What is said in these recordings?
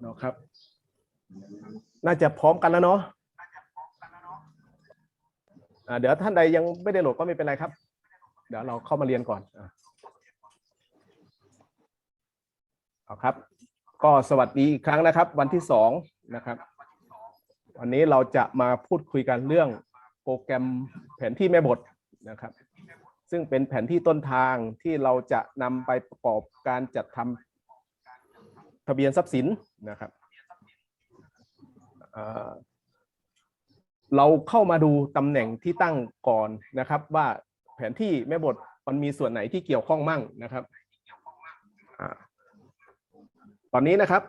เนาะครับ น่าจะพร้อมกันแล้วเนาะอ่าเดี๋ยวท่านใดยังไม่ได้โหลดก็ไม่เป็นไรครับ เดี๋ยวเราเข้ามาเรียนก่อนอเอาครับ ก็สวัสดีอีกครั้งนะครับ วันที่สองนะครับ วันนี้เราจะมาพูดคุยกันเรื่องโปรแกรมแผนที่แม่บทนะครับ ซึ่งเป็นแผนที่ต้นทางที่เราจะนำไปประกอบการจัดทำ ทะเบียนทรัพย์สินนะครับเเราเข้ามาดูตำแหน่งที่ตั้งก่อนนะครับ ว่าแผนที่แม่บทมันมีส่วนไหนที่เกี่ยวข้องมั่งนะครับอตอนนี้นะครับ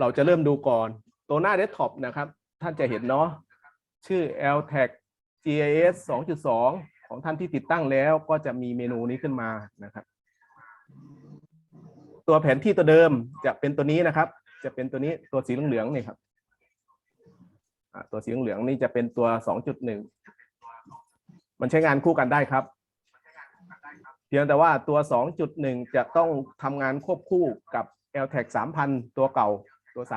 เราจะเริ่มดูก่อนตัวหน้าเดสก์ท็อปนะครับ ท่านจะเห็นเนาะชื่อ LTAG GIS 2.2 ของท่านที่ติดตั้งแล้วก็จะมีเมนูนี้ขึ้นมานะครับ ตัวแผนที่ตัวเดิมจะเป็นตัวนี้นะครับ จะเป็นตัวนี้ตัวสีเหลืองๆนี่ครับตัวสีเหลืองๆนี่จะเป็นตัว 2.1 มันใช้งานคู่กันได้ครับ เพียงแต่ว่าตัว 2.1 จะต้องทำงานควบคู่กับ LTAG 3,000 ตัวเก่าตัว 3.1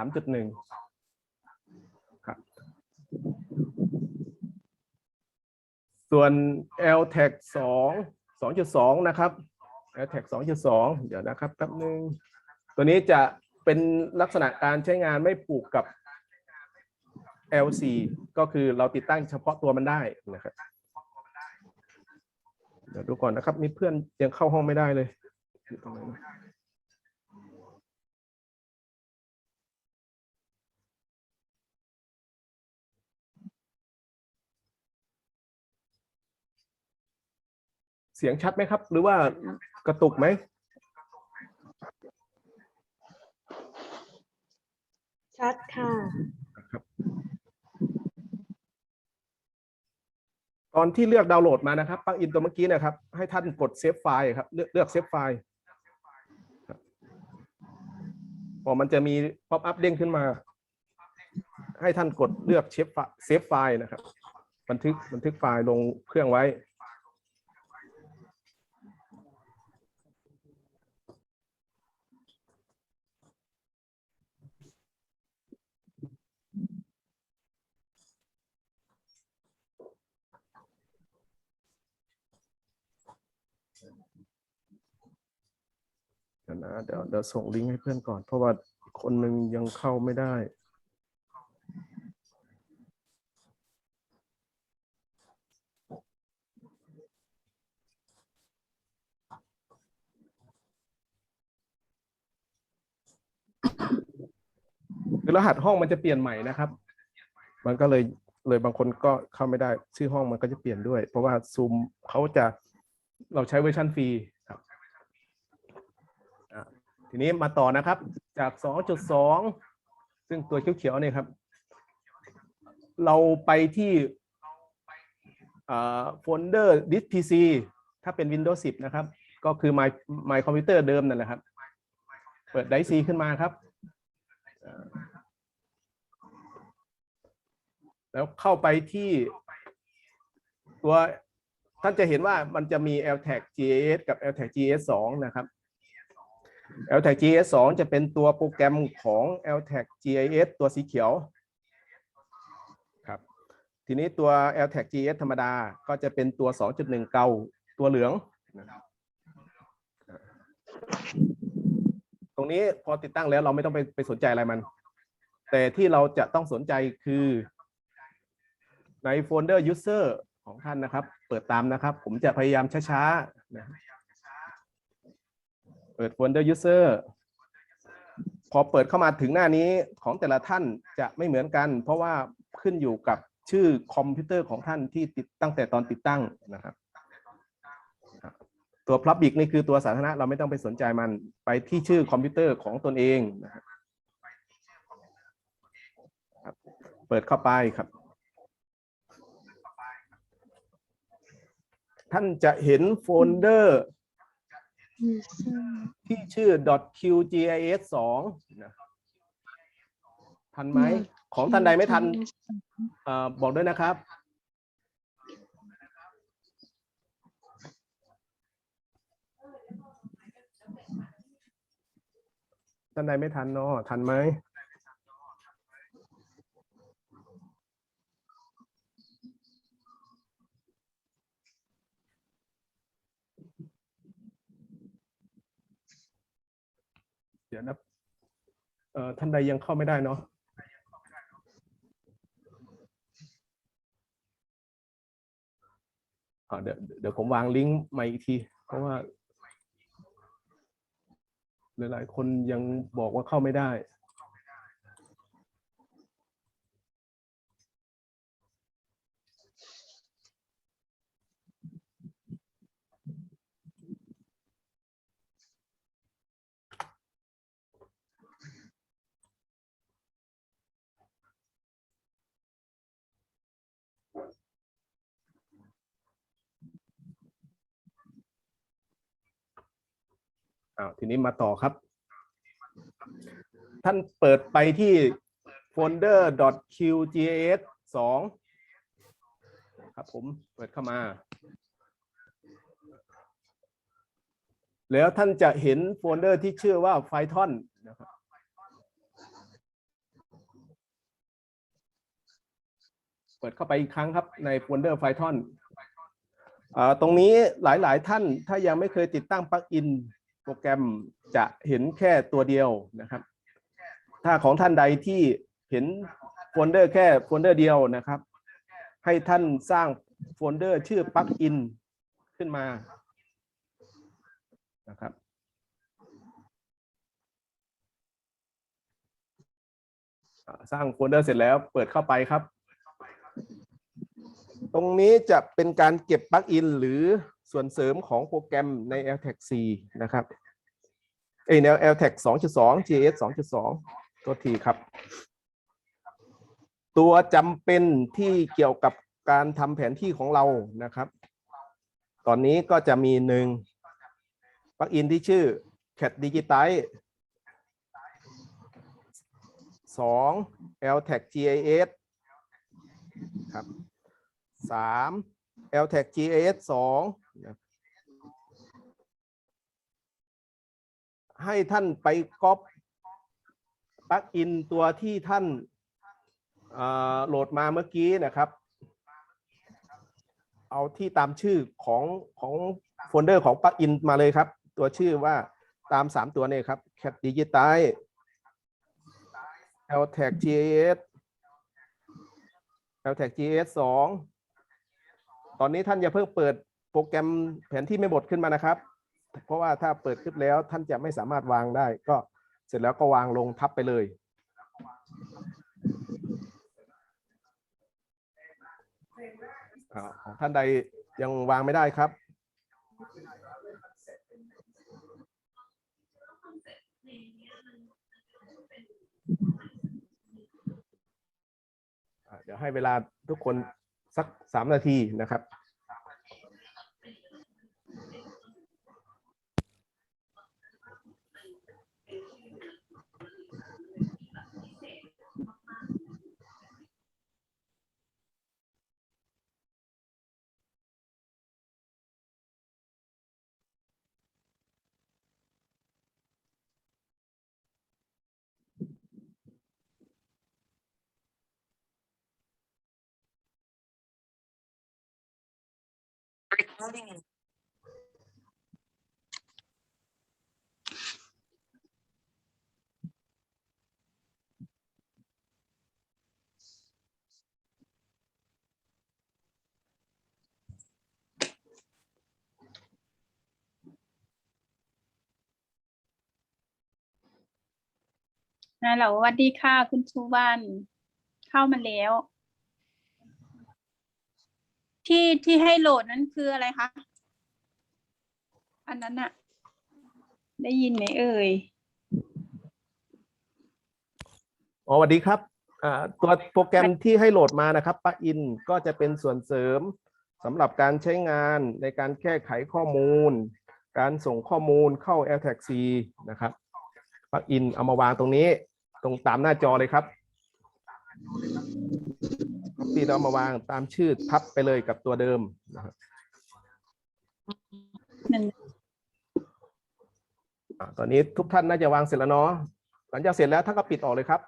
ครับ ส่วน LTAG 2 2.2 นะครับ LTAG 2.2เดี๋ยวนะครับแป๊บนึงตัวนี้จะเป็นลักษณะการใช้งานไม่ผูกกับ LC ก็คือเราติดตั้งเฉพาะตัวมันได้นะครับเดี๋ยวดูก่อนนะครับ มีเพื่อนยังเข้าห้องไม่ได้เลยอยู่ตรงไหนเสียงชัดไหมครับ หรือว่า กระตุกไหมชัดค่ะ ตอนที่เลือกดาวน์โหลดมานะครับปลั๊กอินตัวเมื่อกี้นะครับ ให้ท่านกดเซฟไฟล์ครับเลือกเลือกเซฟไฟล์ครับพอมันจะมีป๊อปอัพเด้งขึ้นมา ให้ท่านกดเลือกเซฟเซฟไฟล์นะครับ บันทึกบันทึกไฟล์ลงเครื่องไว้ เดี๋ยวนะเดี๋ยวเดี๋ยวส่งลิงก์ให้เพื่อนก่อน เพราะว่าคนหนึ่งยังเข้าไม่ได้คือรหัสห้องมันจะเปลี่ยนใหม่นะครับ มันก็เลยเลยบางคนก็เข้าไม่ได้ ชื่อห้องมันก็จะเปลี่ยนด้วย เพราะว่าซูมเขาจะเราใช้เวอร์ชันฟรี ทีนี้มาต่อนะครับ จาก 2.2 ซึ่งตัวเขียวๆเนี่ยครับ เราไปที่โฟลเดอร์ disk PC ถ้าเป็น Windows 10 นะครับ ก็คือ My My Computer เดิมนั่นแหละครับ เปิดไดซีขึ้นมาครับ แล้วเข้าไปที่ตัวท่านจะเห็นว่ามันจะมี LTAG GS กับ LTAG GS 2 นะครับ LTAG GIS 2 จะเป็นตัวโปรแกรมของ LTAG GIS ตัวสีเขียวครับทีนี้ตัว LTAG GIS ธรรมดาก็จะเป็นตัว 2.1 เก่าตัวเหลืองนะครับตรงนี้พอติดตั้งแล้วเราไม่ต้องไปไปสนใจอะไรมัน แต่ที่เราจะต้องสนใจคือในโฟลเดอร์ user ของท่านนะครับ เปิดตามนะครับ ผมจะพยายามช้าๆนะ เปิดโฟลเดอร์ user พอเปิดเข้ามาถึงหน้านี้ของแต่ละท่านจะไม่เหมือนกัน เพราะว่าขึ้นอยู่กับชื่อคอมพิวเตอร์ของท่านที่ติดตั้งแต่ตอนติดตั้งนะครับ ตัว Public นี่คือตัวสาธารณะเราไม่ต้องไปสนใจมันไปที่ชื่อคอมพิวเตอร์ของตนเองนะครับครับเปิดเข้าไปครับ ท่านจะเห็นโฟลเดอร์ ที่ชื่อ .qgis 2นะทันไหม ของท่านใดไม่ทันเอ่อบอกด้วยนะครับ ท่านใดไม่ทันเนาะทันไหม อ่อ ท่านใดยังเข้าไม่ได้เนาะเดี๋ยวเดี๋ยวผมวางลิงก์มาอีกที เพราะว่า หลายๆ คนยังบอกว่าเข้าไม่ได้ อ้าวทีนี้มาต่อครับ ท่านเปิดไปที่โฟลเดอร์ .qgas 2ครับผมเปิดเข้ามา แล้วท่านจะเห็นโฟลเดอร์ที่ชื่อว่าไฟทอนนะครับเปิดเข้าไปอีกครั้งครับในโฟลเดอร์ไฟทอนตรงนี้หลาย ๆ ท่านถ้ายังไม่เคยติดตั้งปลั๊กอิน โปรแกรมจะเห็นแค่ตัวเดียวนะครับ ถ้าของท่านใดที่เห็นโฟลเดอร์แค่โฟลเดอร์เดียวนะครับ ให้ท่านสร้างโฟลเดอร์ชื่อปลั๊กอินขึ้นมานะครับสร้างโฟลเดอร์เสร็จแล้วเปิดเข้าไปครับ ตรงนี้จะเป็นการเก็บปลั๊กอินหรือ ส่วนเสริมของโปรแกรมใน l t e c 4นะครับเอแนว l t e c 2.2 GS 2.2 ตัวทีครับ ตัวจำเป็นที่เกี่ยวกับการทำแผนที่ของเรานะครับ ตอนนี้ก็จะมีหนึ่งปลั๊กอินที่ชื่อ cat digital สอง l t e c GIS ครับสาม l t e c GIS 2 ให้ท่านไปก๊อปปลั๊กอินตัวที่ท่านโหลดมาเมื่อกี้นะครับ เอาที่ตามชื่อของของโฟลเดอร์ของปลั๊กอินมาเลยครับ ตัวชื่อว่าตามสามตัวนี้ครับ Cat Digital LTAC GIS LTAC GIS สองตอนนี้ท่านอย่าเพิ่งเปิดโปรแกรมแผนที่ไม่บดขึ้นมานะครับ เพราะว่าถ้าเปิดขึ้นแล้วท่านจะไม่สามารถวางได้ ก็เสร็จแล้วก็วางลงทับไปเลยของท่านใดยังวางไม่ได้ครับ เดี๋ยวให้เวลาทุกคนสักสามนาทีนะครับ Recording. ฮัลโหลสวัสดีค่ะ คุณชูวัน เข้ามาแล้ว ที่ที่ให้โหลดนั้นคืออะไรคะ อันนั้นอะได้ยินไหมเอ่ย อ๋อสวัสดีครับอ่าตัวโปรแกรมที่ให้โหลดมานะครับปลั๊กอินก็จะเป็นส่วนเสริมสำหรับการใช้งานในการแก้ไขข้อมูล การส่งข้อมูลเข้า LTAC C นะครับปลั๊กอินเอามาวางตรงนี้ ตรงตามหน้าจอเลยครับ ที่เราเอามาวางตามชื่อทับไปเลยกับตัวเดิมนะครับตอนนี้ทุกท่านน่าจะวางเสร็จแล้วเนาะหลังจากเสร็จแล้วท่านก็ปิดออกเลยครับ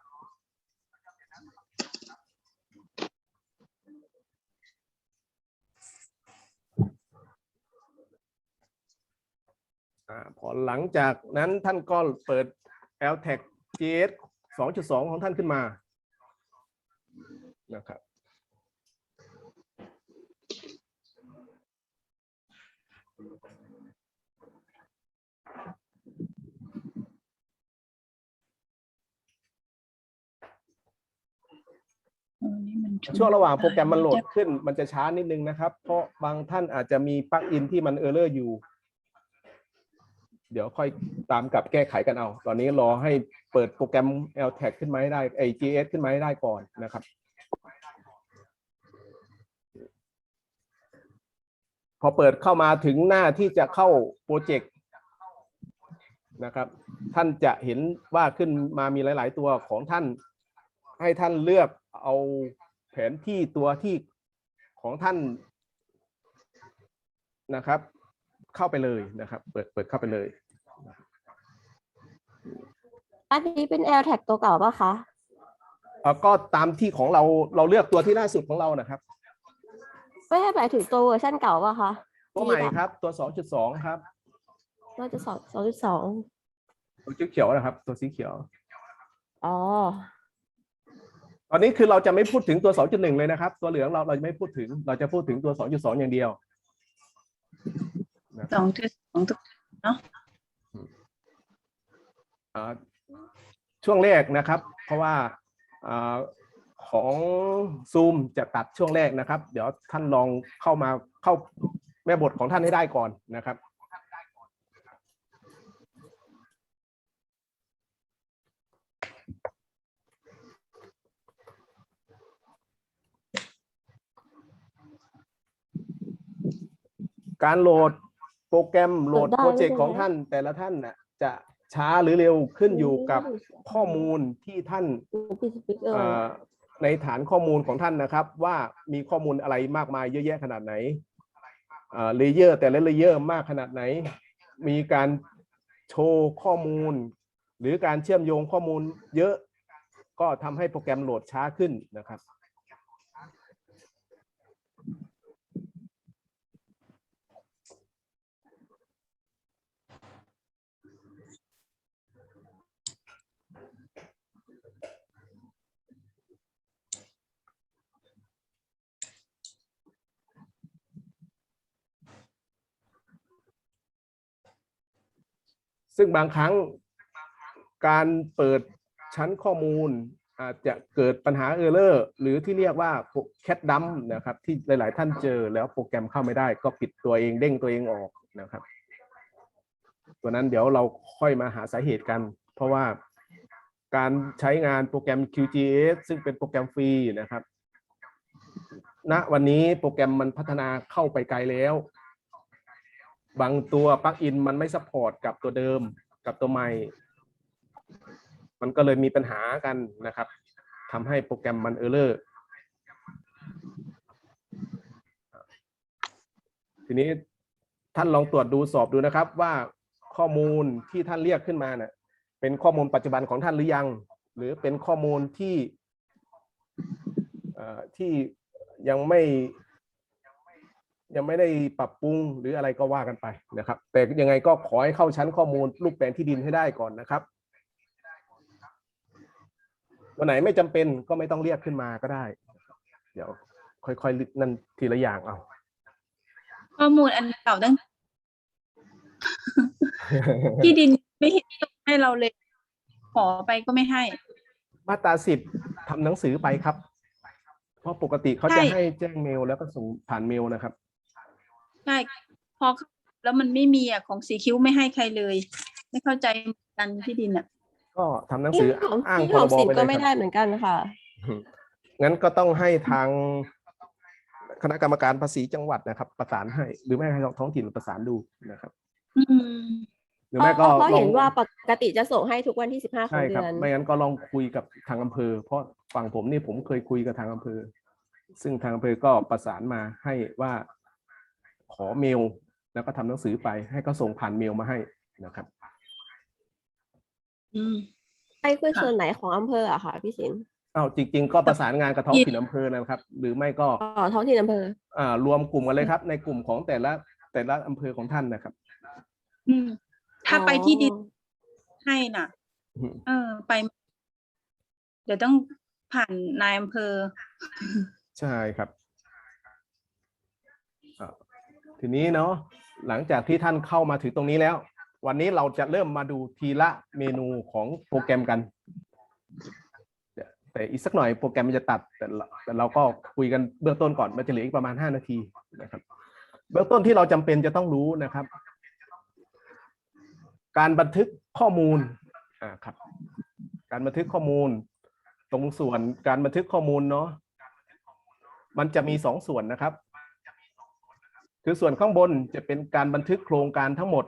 พอหลังจากนั้นท่านก็เปิด LTAC GS 2.2 ของท่านขึ้นมานะครับ เออนี่มัน ช่วงระหว่างโปรแกรมมันโหลดขึ้น มันจะช้านิดนึงนะครับ เพราะบางท่านอาจจะมีปลั๊กอินที่มันเออร์เลอร์อยู่ เดี๋ยวค่อยตามกลับแก้ไขกันเอา ตอนนี้รอให้เปิดโปรแกรม LTAG ขึ้นมาให้ได้ไอ GS ขึ้นมาให้ได้ก่อนนะครับ พอเปิดเข้ามาถึงหน้าที่จะเข้าโปรเจกต์นะครับ ท่านจะเห็นว่าขึ้นมามีหลาย ๆ ตัวของท่าน ให้ท่านเลือกเอา แผนที่ตัวที่ของท่านนะครับ เข้าไปเลยนะครับ เปิดเปิดเข้าไปเลยอันนี้เป็น L tag ตัวเก่าปะคะเอ่อก็ตามที่ของเราเราเลือกตัวที่ล่าสุดของเรานะครับ ไม่ใช่หมายถึงตัวเวอร์ชันเก่าปะคะตัวใหม่ครับ ตัว2.2ครับ น่าจะสองสองจุดสองตัวสีเขียวนะครับ ตัวสีเขียว อ๋อ ตอนนี้คือเราจะไม่พูดถึงตัว 2.1 เลยนะครับ ตัวเหลืองเราเราจะไม่พูดถึง เราจะพูดถึงตัว 2.2 อย่างเดียวสองจุดสองตัวอ่าช่วงแรกนะครับ เพราะว่าอาของซูมจะตัดช่วงแรกนะครับ เดี๋ยวท่านลองเข้ามาเข้าแม่บทของท่านให้ได้ก่อนนะครับ การโหลดโปรแกรมโหลดโหลดได้โปรเจกต์ใช่ไหมของท่านแต่ละท่านน่ะจะช้าหรือเร็วขึ้นอยู่กับข้อมูลที่ท่านที่สปีกเออเอ่อในฐานข้อมูลของท่านนะครับ ว่ามีข้อมูลอะไรมากมายเยอะแยะขนาดไหนเลเยอร์แต่ละเลเยอร์มากขนาดไหน มีการโชว์ข้อมูล หรือการเชื่อมโยงข้อมูลเยอะก็ทำให้โปรแกรมโหลดช้าขึ้นนะครับ ซึ่งบางครั้งการเปิดชั้นข้อมูลอาจจะเกิดปัญหาเออร์เลอร์หรือที่เรียกว่าแคดดัมนะครับ ที่หลาย ๆ ท่านเจอแล้วโปรแกรมเข้าไม่ได้ ก็ปิดตัวเองเด้งตัวเองออกนะครับ ตัวนั้นเดี๋ยวเราค่อยมาหาสาเหตุกัน เพราะว่าการใช้งานโปรแกรม QGIS ซึ่งเป็นโปรแกรมฟรีนะครับณวันนี้โปรแกรมมันพัฒนาเข้าไปไกลแล้ว บางตัวปลั๊กอินมันไม่ซัพพอร์ตกับตัวเดิมกับตัวใหม่ มันก็เลยมีปัญหากันนะครับทำให้โปรแกรมมันเออร์เลอร์ทีนี้ท่านลองตรวจดูสอบดูนะครับว่าข้อมูลที่ท่านเรียกขึ้นมาเนะ่ะเป็นข้อมูลปัจจุบันของท่านหรือยัง หรือเป็นข้อมูลที่อ่อที่ยังไม่ ยังไม่ได้ปรับปรุงหรืออะไรก็ว่ากันไปนะครับ แต่ยังไงก็ขอให้เข้าชั้นข้อมูลรูปแปลงที่ดินให้ได้ก่อนนะครับวันไหนไม่จำเป็นก็ไม่ต้องเรียกขึ้นมาก็ได้ เดี๋ยว ค่อยๆนั่นทีละอย่างเอาข้อมูลอันเก่าตั้งที่ดินไม่เห็นส่งให้เราเลย ขอไปก็ไม่ให้ มาตราสิบทำหนังสือไปครับ เพราะปกติเขาจะใช่ให้แจ้งเมลแล้วก็ส่งผ่านเมลนะครับ ใช่พอเข้าแล้วมันไม่มีอะของสีคิ้วไม่ให้ใครเลย ไม่เข้าใจเหมือนกันที่ดินอะ ก็ทำหนังที่สือของอ้างที่พขรองบสิบไปก็เลยไม่คได้รับเหมือนกันค่ะ งั้นก็ต้องให้ทางคณะกรรมการภาษีจังหวัดนะครับ ประสานให้ หรือไม่ให้ท้องถิ่นประสานดูนะครับ อืม หรือไม่ก็เพราะลองเห็นว่าปกติจะส่งให้ทุกวันที่สิบห้าของใช่คเดืรับอน ไม่งั้นก็ลองคุยกับทางอำเภอ เพราะฝั่งผมนี่ผมเคยคุยกับทางอำเภอ ซึ่งทางอำเภอก็ประสานมาให้ว่า ขอเมล แล้วก็ทำหนังสือไปให้เขาส่งผ่านเมลมาให้นะครับอืมไอ้คือค่ะส่วนไหนของอำเภออะค่ะพี่สินอ้าวจริง ๆ ก็ประสานงานกับท้องถิ่นอำเภอนะครับ หรือไม่ก็อ๋อท้องถิ่นอำเภออ่ารวมกลุ่มกันเลยครับ ในกลุ่มของแต่ละแต่ละอำเภอของท่านนะครับ อืม ถ้าไปที่ดินอ๋อให้น่ะอืมเออ ไป เดี๋ยวต้องผ่านนายอำเภอ ใช่ครับอ่า ทีนี้เนาะหลังจากที่ท่านเข้ามาถึงตรงนี้แล้ว วันนี้เราจะเริ่มมาดูทีละเมนูของโปรแกรมกัน แต่อีกสักหน่อยโปรแกรมมันจะตัด แต่แต่เราก็คุยกันเบื้องต้นก่อนมันจะเหลืออีกประมาณ 5 นาทีนะครับ เบื้องต้นที่เราจำเป็นจะต้องรู้นะครับ การบันทึกข้อมูลอ่าครับ การบันทึกข้อมูล ตรงส่วนการบันทึกข้อมูลเนาะมันจะมีสองส่วนนะครับ คือส่วนข้างบนจะเป็นการบันทึกโครงการทั้งหมด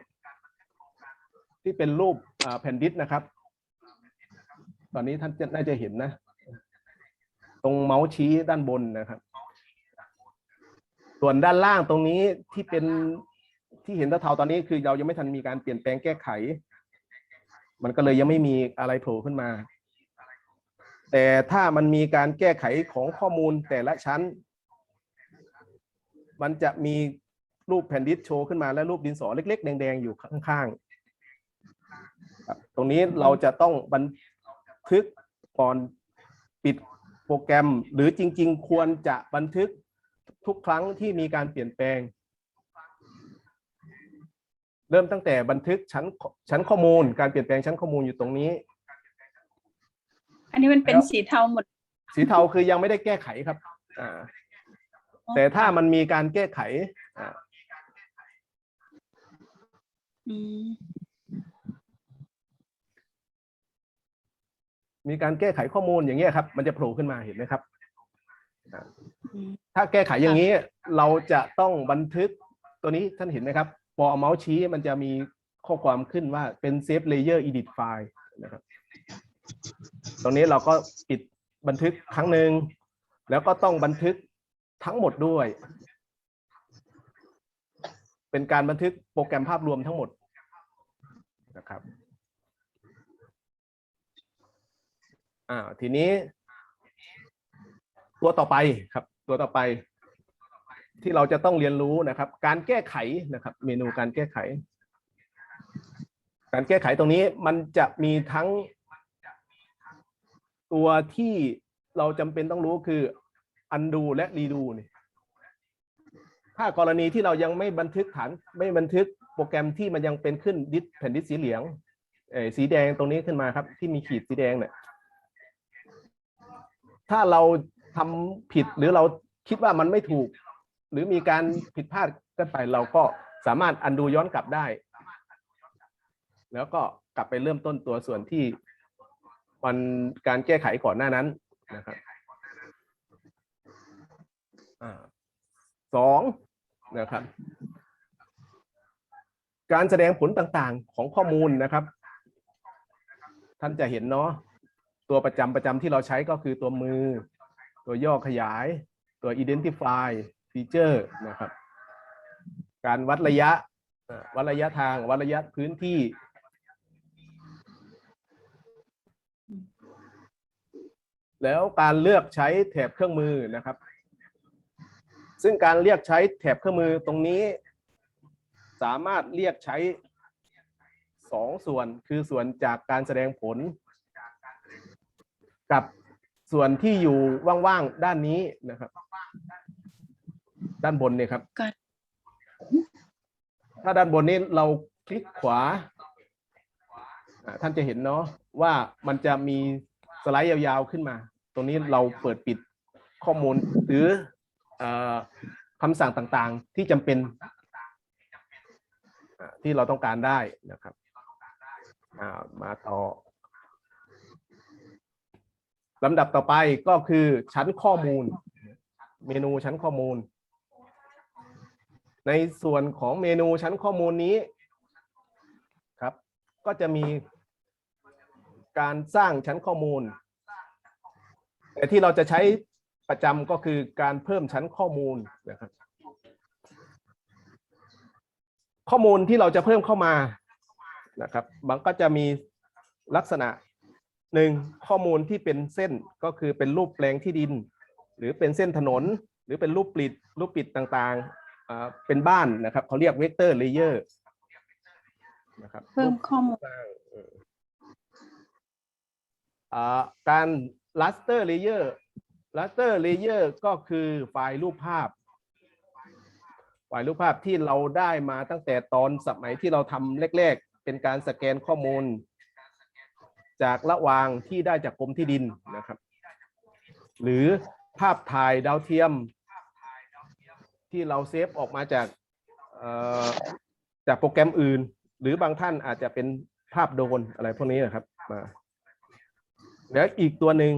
ที่เป็นรูปแผ่นดิสนะครับ ตอนนี้ท่านน่าจะเห็นนะ ตรงเมาส์ชี้ด้านบนนะครับ ส่วนด้านล่างตรงนี้ที่เป็นที่เห็นเทาๆตอนนี้คือเรายังไม่ทันมีการเปลี่ยนแปลงแก้ไข มันก็เลยยังไม่มีอะไรโผล่ขึ้นมา แต่ถ้ามันมีการแก้ไขของข้อมูลแต่ละชั้น มันจะมี รูปแผ่นดิสโชว์ขึ้นมาและรูปดินสอเล็ก ๆ แดง ๆ อยู่ข้างๆครับตรงนี้เราจะต้องบันทึกก่อนปิดโปรแกรม หรือจริง ๆ ควรจะบันทึกทุกครั้งที่มีการเปลี่ยนแปลง เริ่มตั้งแต่บันทึกชั้นชั้นข้อมูล การเปลี่ยนแปลงชั้นข้อมูลอยู่ตรงนี้ อันนี้มันเป็นแล้วสีเทาหมด สีเทาคือยังไม่ได้แก้ไขครับ อ่าแต่ถ้ามันมีการแก้ไขอ่าอื มมีการแก้ไขข้อมูลอย่างเงี้ยครับ มันจะโผล่ขึ้นมาเห็นไหมครับอ่าอืมถ้าแก้ไขอย่างนี้ เราจะต้องบันทึกตัวนี้ท่านเห็นไหมครับพอเอาเมาส์ชี้มันจะมีข้อความขึ้นว่าเป็น save layer edit file นะครับตรงนี้เราก็ปิดบันทึกครั้งหนึ่งแล้วก็ต้องบันทึกทั้งหมดด้วย เป็นการบันทึกโปรแกรมภาพรวมทั้งหมด นะครับอ่าทีนี้ ตัวต่อไปครับ ตัวต่อไป ที่เราจะต้องเรียนรู้นะครับ การแก้ไขนะครับ เมนูการแก้ไข การแก้ไขตรงนี้มันจะมีทั้ง ตัวที่เราจำเป็นต้องรู้คือ undo และ redo นี่ถ้ากรณีที่เรายังไม่บันทึกฐานไม่บันทึก โปรแกรมที่มันยังเป็นขึ้นดิสแผ่นดิสสีเหลืองเอสีแดงตรงนี้ขึ้นมาครับ ที่มีขีดสีแดงเนี่ยถ้าเราทำผิดหรือเราคิดว่ามันไม่ถูก หรือมีการผิดพลาดกันไปเราก็สามารถอันดูย้อนกลับได้ แล้วก็กลับไปเริ่มต้นตัวส่วนที่มันการแก้ไขก่อนหน้านั้นนะครับสองนะครับ การแสดงผลต่างๆของข้อมูลนะครับ ท่านจะเห็นเนาะตัวประจำประจำที่เราใช้ก็คือตัวมือ ตัวย่อขยาย ตัว identify feature นะครับ การวัดระยะ วัดระยะทาง วัดระยะพื้นที่ แล้วการเลือกใช้แถบเครื่องมือนะครับ ซึ่งการเรียกใช้แถบเครื่องมือตรงนี้ สามารถเรียกใช้สองส่วนคือส่วนจากการแสดงผล กับส่วนที่อยู่ว่างๆด้านนี้นะครับ ด้านบนเนี่ยครับการถ้าด้านบนนี้เราคลิกขวาอ่าท่านจะเห็นเนาะว่ามันจะมีสไลด์ยาวๆขึ้นมา ตรงนี้เราเปิดปิดข้อมูลหรือเออคำสั่งต่างๆ ที่จำเป็นอ่า ที่เราต้องการได้นะครับมาต่อลำดับต่อไปก็คือชั้นข้อมูล เมนูชั้นข้อมูล ในส่วนของเมนูชั้นข้อมูลนี้ครับ ก็จะมีการสร้างชั้นข้อมูล แต่ที่เราจะใช้ประจำก็คือการเพิ่มชั้นข้อมูลนะครับ ข้อมูลที่เราจะเพิ่มเข้ามานะครับมันก็จะมีลักษณะหนึ่งข้อมูลที่เป็นเส้นก็คือเป็นรูปแปลงที่ดิน หรือเป็นเส้นถนน หรือเป็นรูปปิดรูปปิดต่างๆอ่าเป็นบ้านนะครับเขาเรียกเวกเตอร์เลเยอร์นะครับเพิ่มข้อมูลสร้างเอออ่าการ raster layer raster layer ก็คือไฟล์รูปภาพ ไฟล์รูปภาพที่เราได้มาตั้งแต่ตอนสมัยที่เราทำแรกๆ เป็นการสแกนข้อมูล จากระหว่างที่ได้จากกรมที่ดินนะครับ หรือภาพถ่ายดาวเทียม ที่เราเซฟออกมาจากจากโปรแกรมอื่น หรือบางท่านอาจจะเป็นภาพโดรนอะไรพวกนี้นะครับมาแล้วอีกตัวหนึ่ง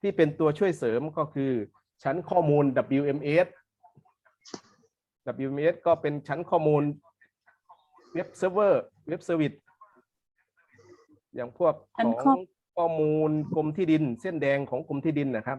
ที่เป็นตัวช่วยเสริมก็คือชั้นข้อมูล WMS WMS ก็เป็นชั้นข้อมูลเว็บเซิร์ฟเวอร์เว็บเซอร์วิสอย่างพวกชั้ขนองข้อข้อมูลกรมที่ดิน เส้นแดงของกรมที่ดินนะครับ